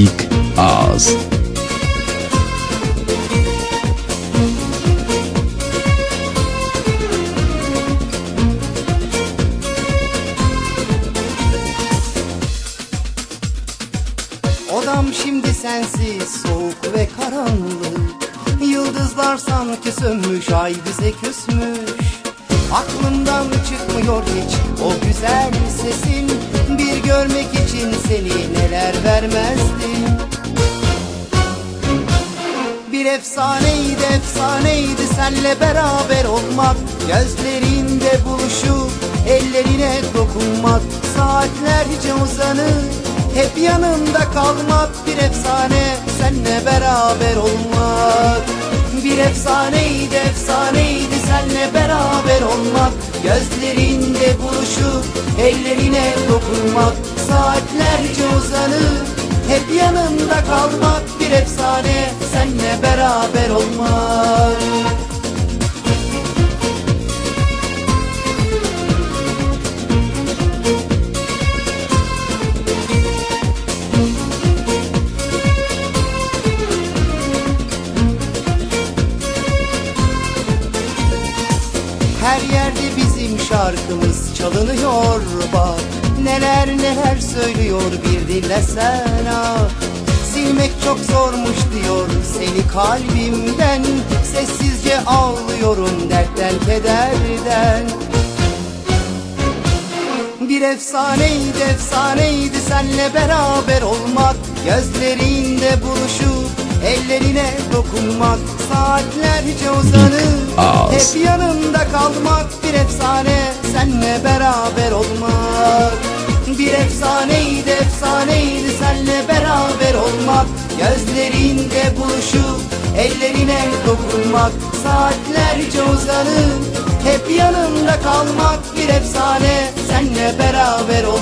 İlk Ağız. Odam şimdi sensiz soğuk ve karanlık. Yıldızlar sanki sönmüş ay bize küsmüş. Aklımdan çıkmıyor hiç o güzel sesin görmek için seni neler vermezdim bir efsaneydi efsaneydi senle beraber olmak. Gözlerinde buluşup ellerine dokunmak. Saatlerce uzanıp hep yanında kalmak. Bir efsane senle beraber olmak. Bir efsaneydi senle olmak Gözlerinde buluşup ellerine dokunmak Saatlerce uzanıp hep yanında kalmak bir efsane senle beraber olmak. Her bizim şarkımız çalınıyor bak. Neler neler söylüyor bir dinlesen ah. Silmek çok zormuş diyor seni kalbimden. Sessizce ağlıyorum dertten kederden. Bir efsaneydi efsaneydi senle beraber olmak. Gözlerinde buluşup ellerine dokunmak Saatlerce uzanıp ağız. hep yanında kalmak. Bir efsane senle beraber olmak. Bir efsaneydi efsaneydi senle beraber olmak. Gözlerinde buluşup ellerine dokunmak Saatlerce uzanıp hep yanında kalmak. Bir efsane senle beraber olmak